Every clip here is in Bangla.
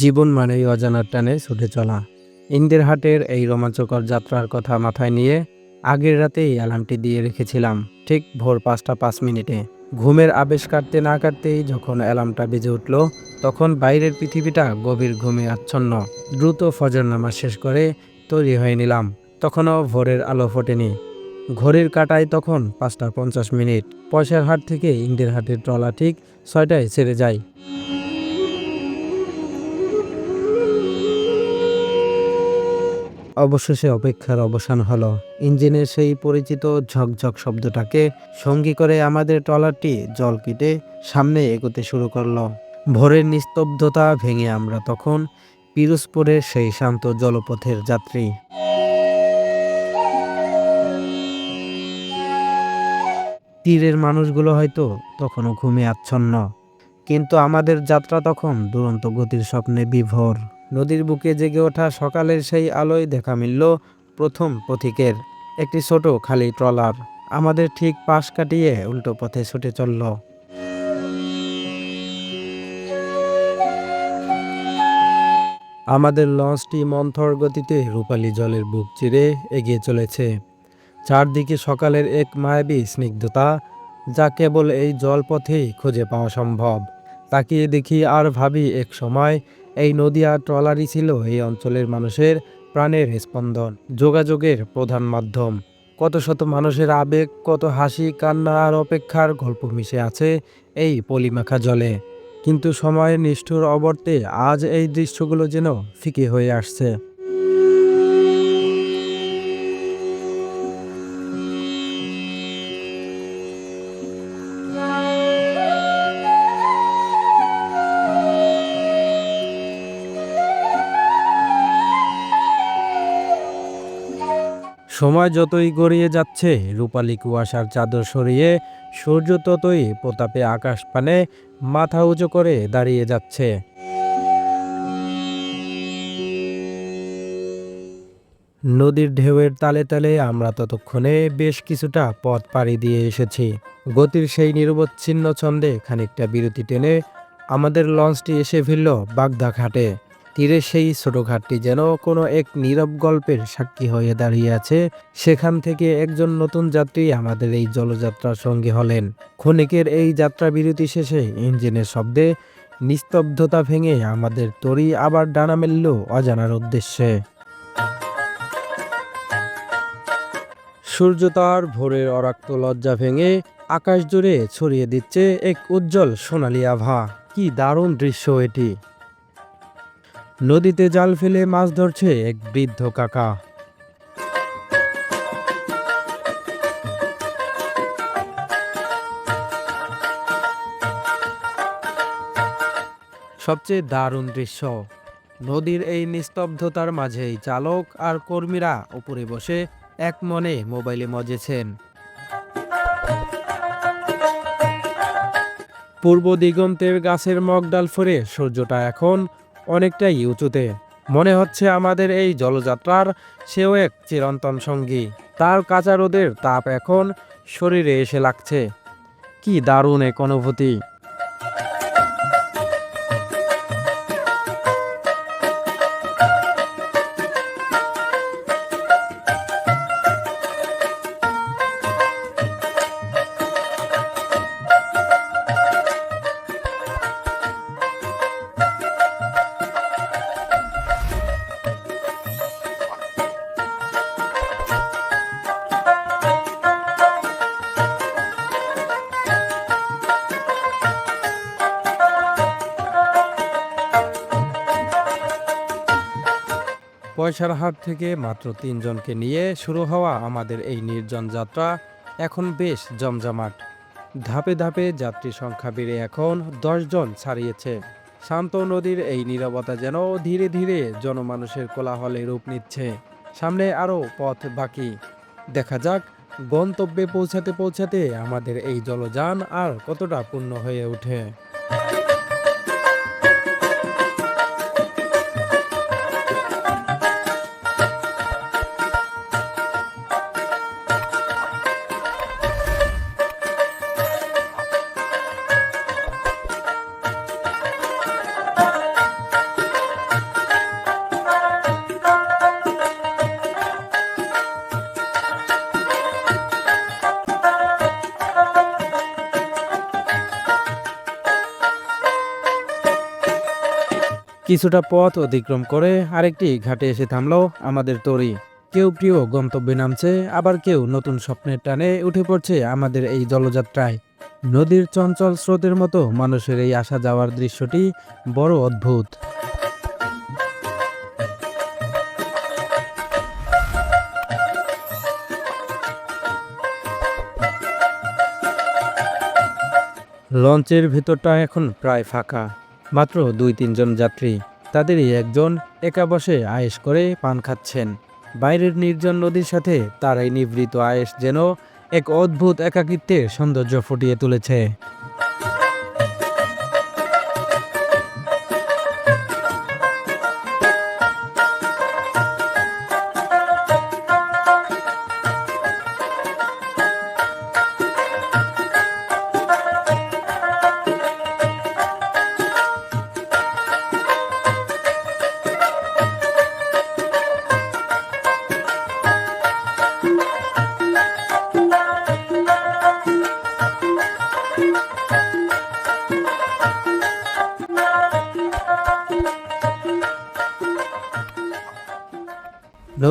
জীবন মানেই অজানার টানে ছুটে চলা। ইন্দের হাটের এই রোমাঞ্চকর যাত্রার কথা মাথায় নিয়ে আগের রাতেই অ্যালার্মটি দিয়ে রেখেছিলাম, ঠিক ভোর পাঁচটা পাঁচ মিনিটে। ঘুমের আবেশ কাটতে না কাটতেই যখন অ্যালার্মটা বেজে উঠল, তখন বাইরের পৃথিবীটা গভীর ঘুমে আচ্ছন্ন। দ্রুত ফজর নামাজ শেষ করে তৈরি হয়ে নিলাম। তখনও ভোরের আলো ফোটেনি। ঘড়ির কাটায় তখন পাঁচটা পঞ্চাশ মিনিট। পয়সার হাট থেকে ইন্দের হাটের ট্রলা ঠিক ছয়টায় ছেড়ে যায়। অবশেষে অপেক্ষার অবসান হলো। ইঞ্জিনের সেই পরিচিত ঝকঝক শব্দটাকে সঙ্গী করে আমাদের ট্রলারটি জল কেটে সামনে এগোতে শুরু করল। ভোরের নিস্তব্ধতা ভেঙে আমরা তখন পিরোজপুরের সেই শান্ত জলপথের যাত্রী। তীরের মানুষগুলো হয়তো তখনও ঘুমে আচ্ছন্ন, কিন্তু আমাদের যাত্রা তখন দুরন্ত গতির স্বপ্নে বিভোর। নদীর বুকে জেগে ওঠা সকালের সেই আলোয় দেখা মিলল প্রথম পথিকের, একটি ছোট খালি ট্রলার। আমাদের ঠিক পাশ কাটিয়ে উল্টো পথে ছুটে চলল। আমাদের লঞ্চটি মন্থর গতিতে রূপালী জলের বুক চিরে এগিয়ে চলেছে। চারদিকে সকালের এক মায়াবী স্নিগ্ধতা, যা কেবল এই জলপথেই খুঁজে পাওয়া সম্ভব। তাকিয়ে দেখি আর ভাবি এক সময় এই নদী আর ট্রলারই ছিল এই অঞ্চলের মানুষের প্রাণের স্পন্দন, যোগাযোগের প্রধান মাধ্যম। কত শত মানুষের আবেগ, কত হাসি, কান্না আর অপেক্ষার গল্প মিশে আছে এই পলিমাখা জলে। কিন্তু সময়ের নিষ্ঠুর অবর্তে আজ এই দৃশ্যগুলো যেন ফিকে হয়ে আসছে। সময় যতই গড়িয়ে যাচ্ছে, রূপালী কুয়াশার চাদর সরিয়ে সূর্য ততই প্রতাপে আকাশ পানে মাথা উঁচু করে দাঁড়িয়ে যাচ্ছে। নদীর ঢেউয়ের তালে তালে আমরা ততক্ষণে বেশ কিছুটা পথ পাড়ি দিয়ে এসেছি। গতির সেই নিরবচ্ছিন্ন ছন্দে খানিকটা বিরতি টেনে আমাদের লঞ্চটি এসে ফিরল বাগদা ঘাটে। তীরে সেই ছোট ঘাটটি যেন কোনো এক নীরব গল্পের সাক্ষী হয়ে দাঁড়িয়ে আছে, সেখান থেকে একজন নতুন যাত্রী আমাদের এই জলযাত্রার সঙ্গী হলেন। ক্ষণিকের এই যাত্রা বিরতি শেষে ইঞ্জিনের শব্দে নিস্তব্ধতা ভেঙে আমাদের তরি আবার ডানা মেলল অজানার উদ্দেশ্যে। সূর্য তার ভোরের অরাক্ত লজ্জা ভেঙে আকাশ জুড়ে ছড়িয়ে দিচ্ছে এক উজ্জ্বল সোনালি আভা। কি দারুণ দৃশ্য এটি! নদীতে জাল ফেলে মাছ ধরছে এক বৃদ্ধ কাকা। সবচেয়ে দারুণ দৃশ্য, নদীর এই নিস্তব্ধতার মাঝেই চালক আর কর্মীরা উপরে বসে এক মনে মোবাইলে মজেছেন। পূর্ব দিগন্তের গাছের মগডাল ফরে সূর্যটা এখন অনেকটাই উঁচুতে। মনে হচ্ছে আমাদের এই জলযাত্রার সেও এক চিরন্তন সঙ্গী। তার কাঁচা রোদের তাপ এখন শরীরে এসে লাগছে। কি দারুণ এক অনুভূতি। পয়সার হাট থেকে মাত্র তিনজনকে নিয়ে শুরু হওয়া আমাদের এই নির্জন যাত্রা এখন বেশ জমজমাট। ধাপে ধাপে যাত্রী সংখ্যা বেড়ে এখন জন ছাড়িয়েছে। শান্ত নদীর এই নীরবতা যেন ধীরে ধীরে জনমানুষের কোলাহলে রূপ নিচ্ছে। সামনে আরও পথ বাকি। দেখা যাক গন্তব্যে পৌঁছাতে পৌঁছাতে আমাদের এই জলযান আর কতটা পূর্ণ হয়ে ওঠে। কিছুটা পথ অতিক্রম করে আরেকটি ঘাটে এসে থামলো আমাদের তরি। কেউ প্রিয় গন্তব্যে নামছে, আবার কেউ নতুন স্বপ্নের টানে উঠে পড়ছে আমাদের এই জলযাত্রায়। নদীর চঞ্চল স্রোতের মতো মানুষের এই আসা যাওয়ার দৃশ্যটি বড় অদ্ভুত। লঞ্চের ভেতরটা এখন প্রায় ফাঁকা। মাত্র দুই তিনজন যাত্রী। তাদেরই একজন একা বসে আয়েশ করে পান খাচ্ছেন। বাইরের নির্জন নদীর সাথে তার এই নিবৃত আয়েস যেন এক অদ্ভুত একাকিত্বের সৌন্দর্য ফুটিয়ে তুলেছে।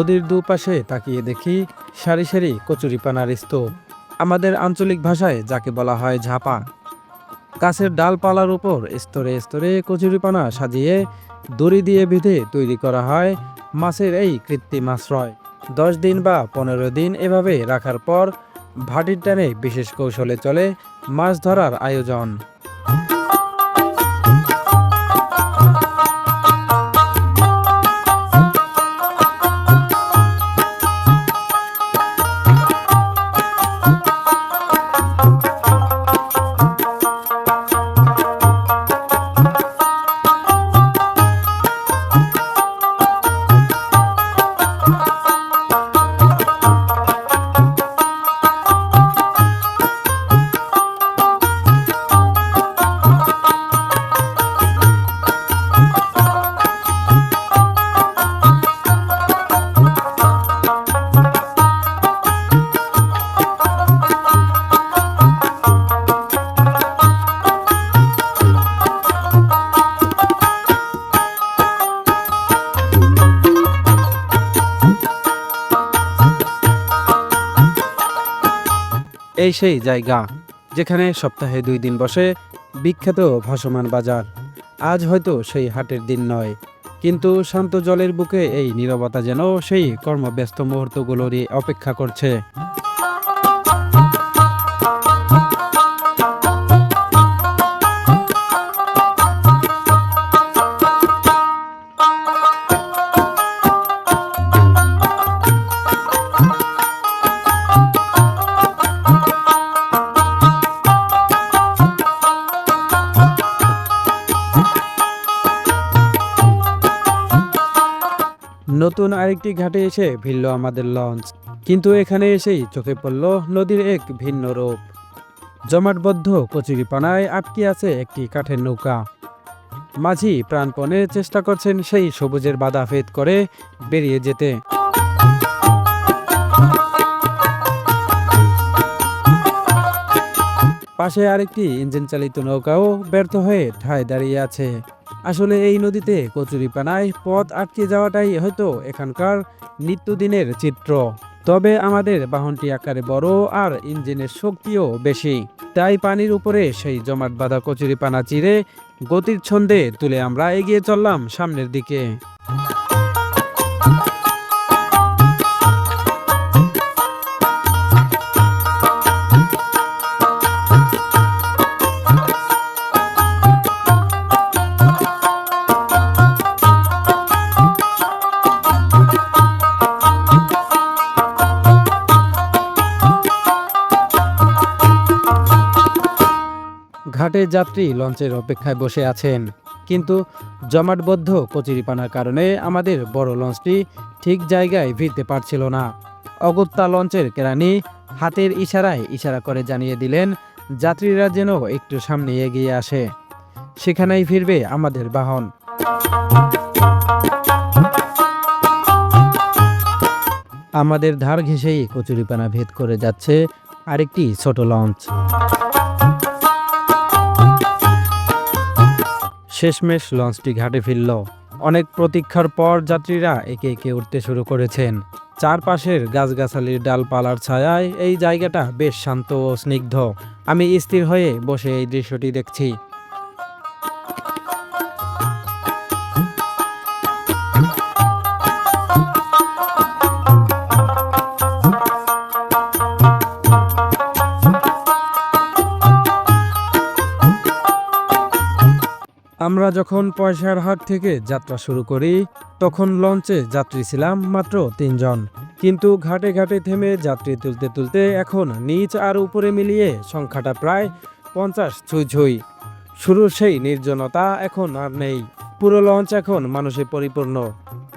নদীর দুপাশে তাকিয়ে দেখি সারি সারি কচুরিপানার স্তূপ। আমাদের আঞ্চলিক ভাষায় যাকে বলা হয় ঝাপা। গাছের ডালপালার উপর স্তরে স্তরে কচুরিপানা সাজিয়ে দড়ি দিয়ে বেঁধে তৈরি করা হয় মাছের এই কৃত্রিম আশ্রয়। দশ দিন বা পনেরো দিন এভাবে রাখার পর ভাটির টানে বিশেষ কৌশলে চলে মাছ ধরার আয়োজন। এই সেই জায়গা, যেখানে সপ্তাহে দুই দিন বসে বিখ্যাত ভাসমান বাজার। আজ হয়তো সেই হাটের দিন নয়, কিন্তু শান্ত জলের বুকে এই নিরবতা যেন সেই কর্মব্যস্ত মুহূর্তগুলোরই অপেক্ষা করছে। নতুন আরেকটি ঘাটে এসে ভিড়ল আমাদের লঞ্চ। কিন্তু এখানে এসেই চোখে পড়ল নদীর এক ভিন্ন রূপ। জমাটবদ্ধ কচুরিপানায় আটকে আছে একটি কাঠের নৌকা। মাঝি প্রাণপণে চেষ্টা করছেন সেই সবুজের বাধা ফেদ করে বেরিয়ে যেতে। পাশে আরেকটি ইঞ্জিন চালিত নৌকাও ব্যর্থ হয়ে ঠায় দাঁড়িয়ে আছে। আসলে এই নদীতে কচুরিপানায় পথ আটকে যাওয়াটাই হয়তো এখানকার নিত্যদিনের চিত্র। তবে আমাদের বাহনটি আকারে বড় আর ইঞ্জিনের শক্তিও বেশি। তাই পানির উপরে সেই জমাট বাঁধা কচুরিপানা চিরে গতির ছন্দে তুলে আমরা এগিয়ে চললাম সামনের দিকে। ঘাটে যাত্রী লঞ্চের অপেক্ষায় বসে আছেন। কিন্তু জমাটবদ্ধ কচুরিপানার কারণে আমাদের বড় লঞ্চটি ঠিক জায়গায় ফিরতে পারছিল না। অগত্যা লঞ্চের কেরানি হাতের ইশারায় ইশারা করে জানিয়ে দিলেন, যাত্রীরা যেন একটু সামনে এগিয়ে আসে। সেখানেই ফিরবে আমাদের বাহন। আমাদের ধার ঘেঁষেই কচুরিপানা ভেদ করে যাচ্ছে আরেকটি ছোট লঞ্চ। শেষমেশ লঞ্চটি ঘাটে ফিরল। অনেক প্রতীক্ষার পর যাত্রীরা একে একে উঠতে শুরু করেছেন। চারপাশের গাছগাছালির ডালপালার ছায়ায় এই জায়গাটা বেশ শান্ত ও স্নিগ্ধ। আমি স্থির হয়ে বসে এই দৃশ্যটি দেখছি। আমরা যখন পয়সার হাট থেকে যাত্রা শুরু করি, তখন লঞ্চে যাত্রী ছিলাম মাত্র তিনজন। কিন্তু ঘাটে ঘাটে থেমে যাত্রী তুলতে তুলতে এখন নিচ আর উপরে মিলিয়ে সংখ্যাটা প্রায় পঞ্চাশ ছুঁই ছুঁই। শুরুর সেই নির্জনতা এখন আর নেই। পুরো লঞ্চ এখন মানুষে পরিপূর্ণ।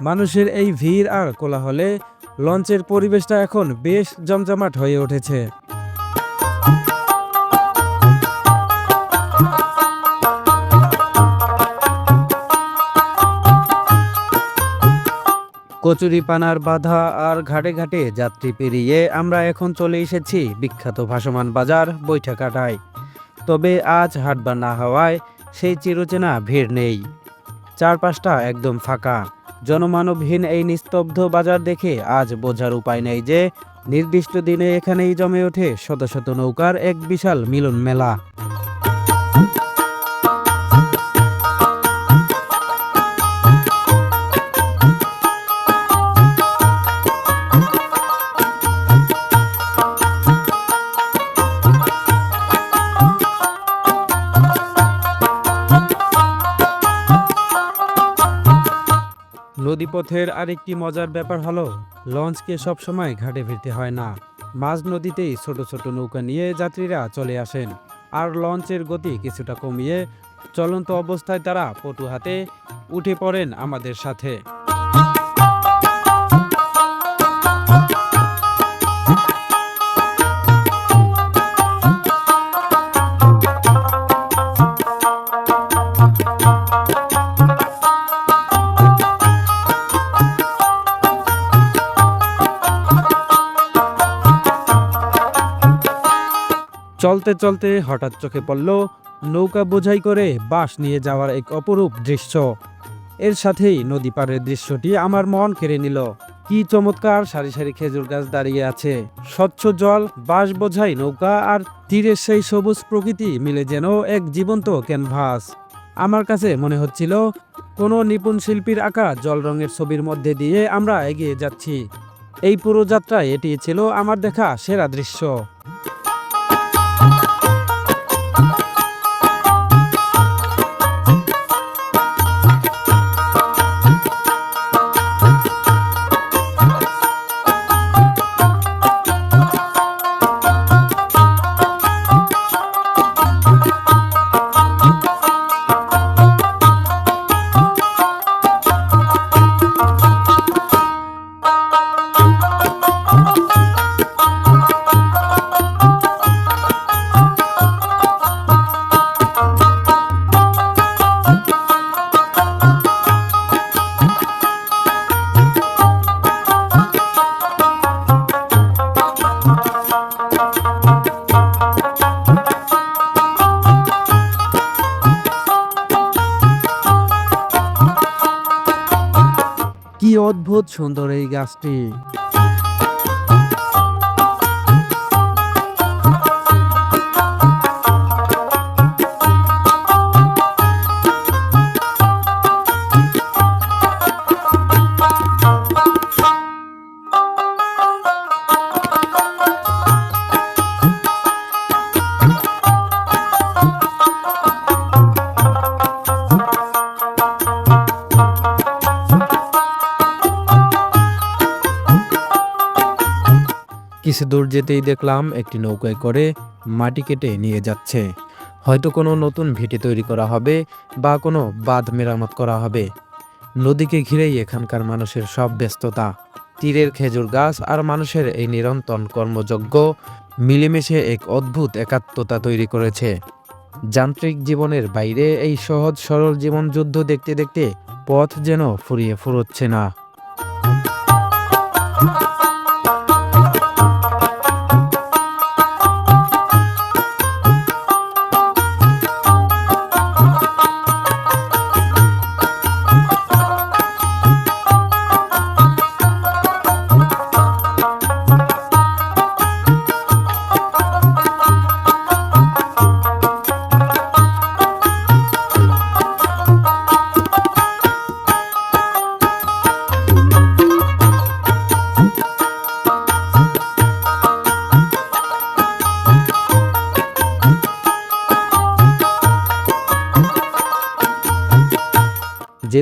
মানুষের এই ভিড় আর কোলাহলে লঞ্চের পরিবেশটা এখন বেশ জমজমাট হয়ে উঠেছে। কচুরিপানার বাধা আর ঘাটে ঘাটে যাত্রী পেরিয়ে আমরা এখন চলে এসেছি বিখ্যাত ভাসমান বাজার বৈঠাকাটায়। তবে আজ হাটবার না হওয়ায় সেই চিরচেনা ভিড় নেই। চারপাশটা একদম ফাঁকা। জনমানবহীন এই নিস্তব্ধ বাজার দেখে আজ বোঝার উপায় নেই যে নির্দিষ্ট দিনে এখানেই জমে ওঠে শত শত নৌকার এক বিশাল মিলন মেলা নদীপথের আরেকটি মজার ব্যাপার হলো, লঞ্চকে সবসময় ঘাটে ফিরতে হয় না। মাঝ নদীতেই ছোট ছোট নৌকা নিয়ে যাত্রীরা চলে আসেন। আর লঞ্চের গতি কিছুটা কমিয়ে চলন্ত অবস্থায় তারা পটু হাতে উঠে পড়েন আমাদের সাথে। চলতে চলতে হঠাৎ চোখে পড়ল নৌকা বোঝাই করে বাঁশ নিয়ে যাওয়ার এক অপরূপ দৃশ্য। এর সাথেই নদী পাড়ের দৃশ্যটি আমার মন কেড়ে নিল। কি চমৎকার সারি সারি খেজুর গাছ দাঁড়িয়ে আছে। স্বচ্ছ জল, বাঁশ বোঝাই নৌকা আর তীরের সেই সবুজ প্রকৃতি মিলে যেন এক জীবন্ত ক্যানভাস। আমার কাছে মনে হচ্ছিল, কোনো নিপুণ শিল্পীর আঁকা জল রঙের ছবির মধ্যে দিয়ে আমরা এগিয়ে যাচ্ছি। এই পুরো যাত্রায় এটি ছিল আমার দেখা সেরা দৃশ্য। গাছটি কিছু দূর যেতেই দেখলাম একটি নৌকায় করে মাটি কেটে নিয়ে যাচ্ছে। হয়তো কোনো নতুন ভিটে তৈরি করা হবে বা কোনো বাঁধ মেরামত করা হবে। নদীকে ঘিরেই এখানকার মানুষের সব ব্যস্ততা। তীরের খেজুর গাছ আর মানুষের এই নিরন্তর কর্মযজ্ঞ মিলেমিশে এক অদ্ভুত একাত্মতা তৈরি করেছে। যান্ত্রিক জীবনের বাইরে এই সহজ সরল জীবন যুদ্ধ দেখতে দেখতে পথ যেন ফুরিয়ে ফুরোচ্ছে না।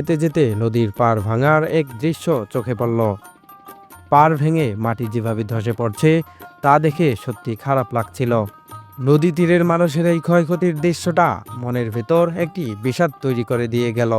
যেতে যেতে নদীর পার ভাঙার এক দৃশ্য চোখে পড়ল। পার ভেঙে মাটি যেভাবে ধসে পড়ছে, তা দেখে সত্যি খারাপ লাগছিল। নদী তীরের মানুষের এই ক্ষয়ক্ষতির দৃশ্যটা মনের ভেতর একটি বিষাদ তৈরি করে দিয়ে গেল।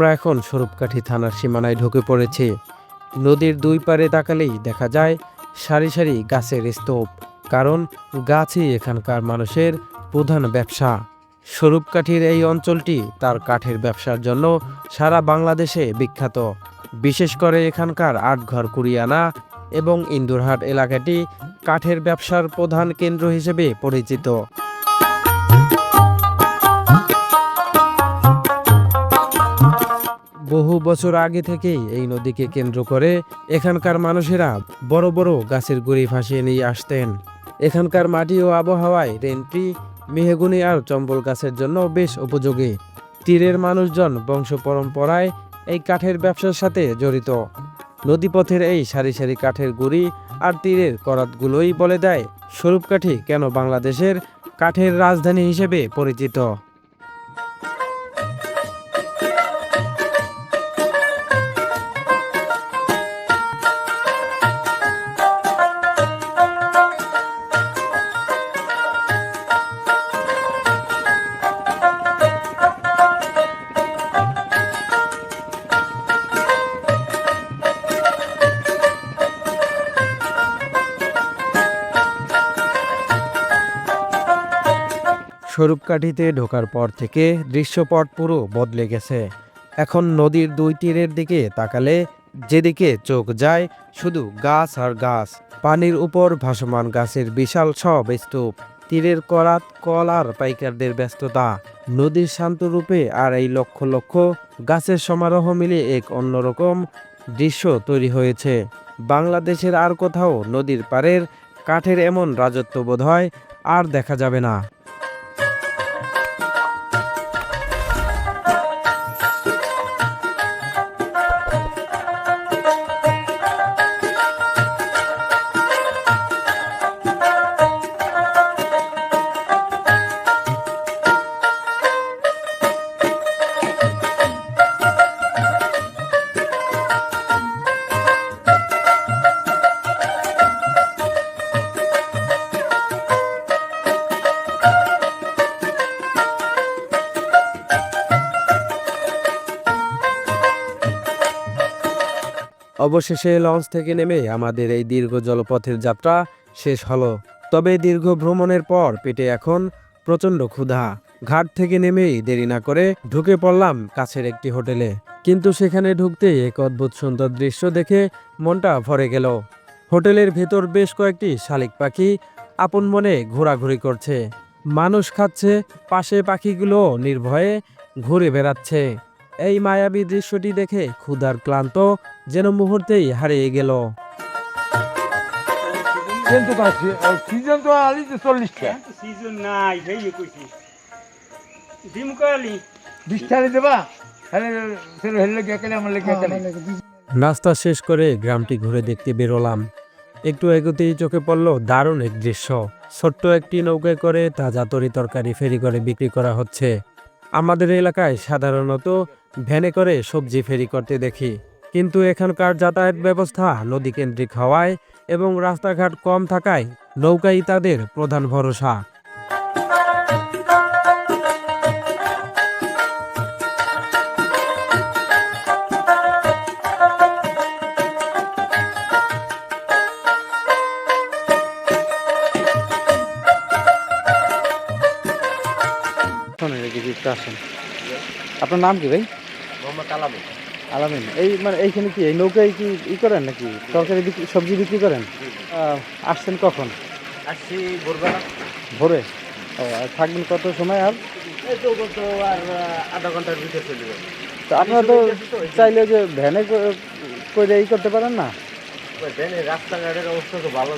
আমরা এখন স্বরূপকাঠি থানার সীমানায় ঢুকে পড়েছি। নদীর দুই পারে তাকালেই দেখা যায় সারি সারি গাছের স্তূপ, কারণ গাছই এখানকার মানুষের প্রধান ব্যবসা। স্বরূপকাঠির এই অঞ্চলটি তার কাঠের ব্যবসার জন্য সারা বাংলাদেশে বিখ্যাত। বিশেষ করে এখানকার আটঘর কুরিয়ানা এবং ইন্দুরহাট এলাকাটি কাঠের ব্যবসার প্রধান কেন্দ্র হিসেবে পরিচিত। বহু বছর আগে থেকেই এই নদীকে কেন্দ্র করে এখানকার মানুষেরা বড় বড় গাছের গুড়ি ভাসিয়ে নিয়ে আসতেন। এখানকার মাটি ও আবহাওয়ায় রেন্ট্রি মেহেগুনি আর চম্বল গাছের জন্য বেশ উপযোগী। তীরের মানুষজন বংশ পরম্পরায় এই কাঠের ব্যবসার সাথে জড়িত। নদীপথের এই সারি সারি কাঠের গুড়ি আর তীরের করাতগুলোই বলে দেয়, স্বরূপকাঠি কেন বাংলাদেশের কাঠের রাজধানী হিসেবে পরিচিত? স্বরূপকাঠিতে ঢোকার পর থেকে দৃশ্যপট পুরো বদলে গেছে। এখন নদীর দুই তীরের দিকে তাকালে যেদিকে চোখ যায় শুধু গাছ আর গাছ। পানির উপর ভাসমান গাছের বিশাল সব স্তূপ। তীরের করাত, কল আর পাইকারদের ব্যস্ততা। নদীর শান্ত রূপে আর এই লক্ষ লক্ষ গাছের সমারোহ মিলে এক অন্যরকম দৃশ্য তৈরি হয়েছে। বাংলাদেশের আর কোথাও নদীর পাড়ের কাঠের এমন রাজত্ব বোধ হয় আর দেখা যাবে না। অবশেষে লঞ্চ থেকে নেমে আমাদের এই দীর্ঘ জলপথের যাত্রা শেষ হলো। তবে দীর্ঘ ভ্রমণের পর পেটে এখন প্রচণ্ড ক্ষুধা। ঘাট থেকে নেমেই দেরি না করে ঢুকে পড়লাম কাছের একটি হোটেলে। কিন্তু সেখানে ঢুকতেই এক অদ্ভুত সুন্দর দৃশ্য দেখে মনটা ভরে গেল। হোটেলের ভেতর বেশ কয়েকটি শালিক পাখি আপন মনে ঘোরাঘুরি করছে। মানুষ খাচ্ছে, পাশে পাখিগুলো নির্ভয়ে ঘুরে বেড়াচ্ছে। এই মায়াবী দৃশ্যটি দেখে ক্ষুধার ক্লান্ত যেন মুহূর্তেই হারিয়ে গেল। সিজন তো আলি তো চল্লিশটা। সিজন নাই সেই কইছি। ডিম কালি বিশ দেবা? তাহলে সেটা হেললে গেলে আমার লেগে গেলে। নাস্তা শেষ করে গ্রামটি ঘুরে দেখতে বেরোলাম। একটু এগোতেই চোখে পড়ল দারুণ এক দৃশ্য। ছোট্ট একটি নৌকায় করে তাজা তরি তরকারি ফেরি করে বিক্রি করা হচ্ছে। আমাদের এলাকায় সাধারণত ভ্যানে করে সবজি ফেরি করতে দেখি। কিন্তু এখানকার যাতায়াত ব্যবস্থা নদী কেন্দ্রিক হওয়ায় এবং রাস্তাঘাট কম থাকায় নৌকাই তাদের প্রধান ভরসা। আপনার নাম কি ভাই? মোহাম্মদ আলামিন। আলামিন। এই মানে এইখানে কি এই নৌকায় কি ই করেন নাকি? তরকারি বিক্রি সবজি বিক্রি করেন? আসছেন কখন? আসছি ভোরবেলা। ভোরে? ও আর থাকবেন কত সময় আর? এই তো আর আধা ঘণ্টার ভিতরে চলে যাবে। তো আপনারা তো চাইলে যে ভ্যানে করে ই করতে পারেন না? রাস্তাঘাটের অবস্থা তো ভালো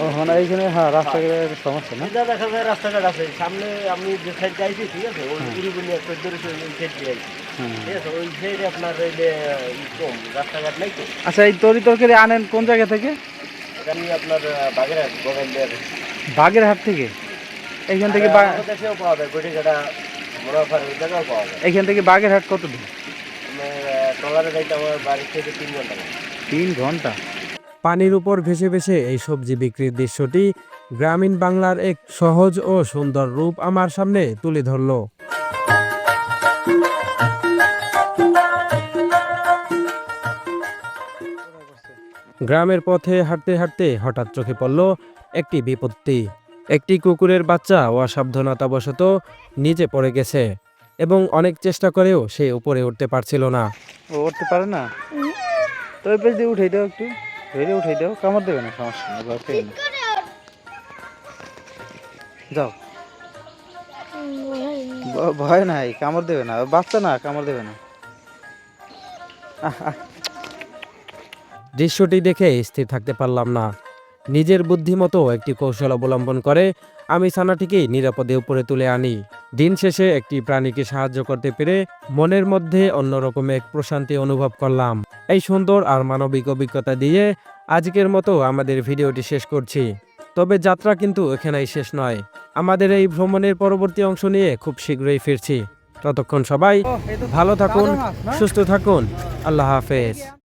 ও মানে এইখানে হ্যাঁ রাস্তাঘাটের সমস্যা না? এটা দেখা যায় রাস্তাঘাট আছে। সামনে আমি যে সাইডে ঠিক আছে ওই উড়িবনি একটা ধরে ওই সাইড দিয়ে হ্যাঁ। ঠিক আছে ওই সাইডে আপনার যে কম রাস্তাঘাট নাই তো? আচ্ছা এই তরি তরকারি আনেন কোন জায়গা থেকে? আমি আপনার বাগেরহাট থেকে? এইখান থেকে দেশেও পাওয়া যায় গটিঘাটা মোড়াফার ওই জায়গাও পাওয়া যায়। এইখান থেকে বাগেরহাট কত দূর ট্রলারে যাইতে আমার বাড়ির থেকে তিন ঘণ্টা তিন ঘণ্টা। পানির উপর ভেসে ভেসে এই সবজি বিক্রির দৃশ্যটি গ্রামীণ বাংলার এক সহজ ও সুন্দর রূপ আমার সামনে তুলে ধরল। গ্রামের পথে হাঁটতে হাঁটতে হঠাৎ চোখে পড়ল একটি বিপত্তি। একটি কুকুরের বাচ্চা অসাবধানতাবশত নিচে পড়ে গেছে এবং অনেক চেষ্টা করেও সে উপরে উঠতে পারছিল না। ও উঠতে পারে না? তো ওই পেজ দিয়ে উঠাই দাও একটু। ধরে উঠাই দাও, কামড় দেবে না, সমস্যা নেই পেয়ে না যাও। ভয় নাই, কামড় দেবে না, বাচ্চা না, কামড় দেবে না। দৃশ্যটি দেখে স্থির থাকতে পারলাম না। নিজের বুদ্ধিমতো একটি কৌশল অবলম্বন করে আমি ছানাটিকে নিরাপদে উপরে তুলে আনি। দিন শেষে একটি প্রাণীকে সাহায্য করতে পেরে মনের মধ্যে অন্যরকম এক প্রশান্তি অনুভব করলাম। এই সুন্দর আর মানবিক অভিজ্ঞতা দিয়ে আজকের মতো আমাদের ভিডিওটি শেষ করছি। তবে যাত্রা কিন্তু এখানেই শেষ নয়। আমাদের এই ভ্রমণের পরবর্তী অংশ নিয়ে খুব শীঘ্রই ফিরছি। ততক্ষণ সবাই ভালো থাকুন সুস্থ থাকুন। আল্লাহ হাফেজ।